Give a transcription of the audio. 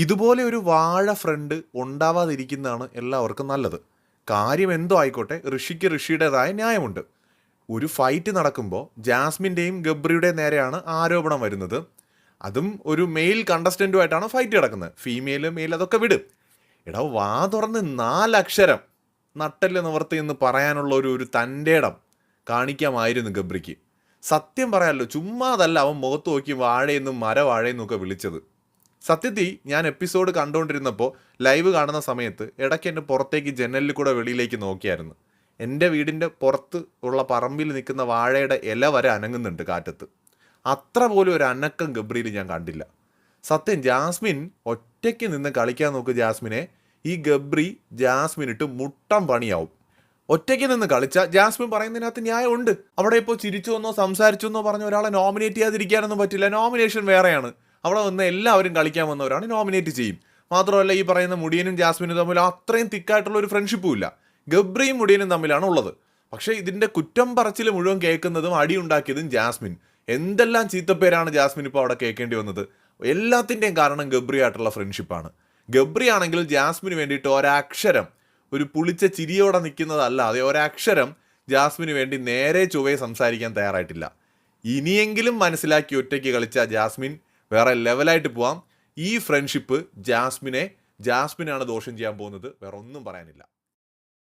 ഇതുപോലെ ഒരു വാഴ ഫ്രണ്ട് ഉണ്ടാവാതിരിക്കുന്നതാണ് എല്ലാവർക്കും നല്ലത്. കാര്യം എന്തോ ആയിക്കോട്ടെ ഋഷിക്ക് ഋഷിയുടേതായ ന്യായമുണ്ട്. ഒരു ഫൈറ്റ് നടക്കുമ്പോൾ ജാസ്മിന്റെയും ഗബ്രിയുടെ നേരെയാണ് ആരോപണം വരുന്നത്. അതും ഒരു മെയിൽ കണ്ടസ്റ്റന്റുമായിട്ടാണ് ഫൈറ്റ് നടക്കുന്നത്. ഫീമെയിൽ മെയിൽ അതൊക്കെ വിടും. എടാ വാ തുറന്ന് നാലക്ഷരം നട്ടൽ നിവർത്തി എന്ന് പറയാനുള്ള ഒരു ഒരു തന്റെ ഇടം കാണിക്കാമായിരുന്നു ഗബ്രിക്ക്. സത്യം പറയാമല്ലോ ചുമ്മാതല്ല അവൻ മുഖത്ത് നോക്കി വാഴയെന്നും മരവാഴയെന്നും ഒക്കെ വിളിച്ചത്. സത്യത്തിൽ ഞാൻ എപ്പിസോഡ് കണ്ടുകൊണ്ടിരുന്നപ്പോൾ ലൈവ് കാണുന്ന സമയത്ത് ഇടയ്ക്ക് എന്റെ പുറത്തേക്ക് ജനലിൽ കൂടെ വെളിയിലേക്ക് നോക്കിയായിരുന്നു. എന്റെ വീടിന്റെ പുറത്ത് ഉള്ള പറമ്പിൽ നിൽക്കുന്ന വാഴയുടെ ഇല വരെ അനങ്ങുന്നുണ്ട് കാറ്റത്ത്. അത്ര പോലും ഒരു അനക്കം ഗബ്രിയിൽ ഞാൻ കണ്ടില്ല. സത്യം ജാസ്മിൻ ഒറ്റയ്ക്ക് നിന്ന് കളിക്കാൻ നോക്ക് ജാസ്മിനെ. ഈ ഗബ്രി ജാസ്മിൻ ഇട്ട് മുട്ടം പണിയാവും. ഒറ്റയ്ക്ക് നിന്ന് കളിച്ച ജാസ്മിൻ പറയുന്നതിനകത്ത് ന്യായമുണ്ട് അവിടെ ഇപ്പോൾ ചിരിച്ചു എന്നോ സംസാരിച്ചു എന്നോ പറഞ്ഞ ഒരാളെ നോമിനേറ്റ് ചെയ്യാതിരിക്കാനൊന്നും പറ്റില്ല. നോമിനേഷൻ വേറെയാണ്. അവിടെ വന്ന് എല്ലാവരും കളിക്കാൻ വന്നവരാണ് നോമിനേറ്റ് ചെയ്യും. മാത്രമല്ല ഈ പറയുന്ന മുടിയനും ജാസ്മിനും തമ്മിൽ അത്രയും തിക്കായിട്ടുള്ള ഒരു ഫ്രണ്ട്ഷിപ്പും ഇല്ല. ഗബ്രിയും മുടിയനും തമ്മിലാണ് ഉള്ളത്. പക്ഷേ ഇതിന്റെ കുറ്റം പറച്ചിൽ മുഴുവൻ കേൾക്കുന്നതും അടി ഉണ്ടാക്കിയതും ജാസ്മിൻ. എന്തെല്ലാം ചീത്തപ്പേരാണ് ജാസ്മിൻ ഇപ്പോൾ അവിടെ കേൾക്കേണ്ടി വന്നത്? എല്ലാത്തിന്റെയും കാരണം ഗബ്രി ആയിട്ടുള്ള ഫ്രണ്ട്ഷിപ്പാണ് ഗബ്രി ആണെങ്കിൽ ജാസ്മിന് വേണ്ടിയിട്ട് ഒരക്ഷരം ഒരു പുളിച്ച ചിരിയോടെ നിൽക്കുന്നതല്ലാതെ ഒരക്ഷരം ജാസ്മിന് വേണ്ടി നേരെ ചൊവ്വയെ സംസാരിക്കാൻ തയ്യാറായിട്ടില്ല. ഇനിയെങ്കിലും മനസ്സിലാക്കി ഒറ്റയ്ക്ക് കളിച്ച ജാസ്മിൻ വേറെ ലെവലായിട്ട് പോവാം. ഈ ഫ്രണ്ട്ഷിപ്പ് ജാസ്മിനെ ജാസ്മിനാണ് ദോഷം ചെയ്യാൻ പോകുന്നത്. വേറെ ഒന്നും പറയാനില്ല.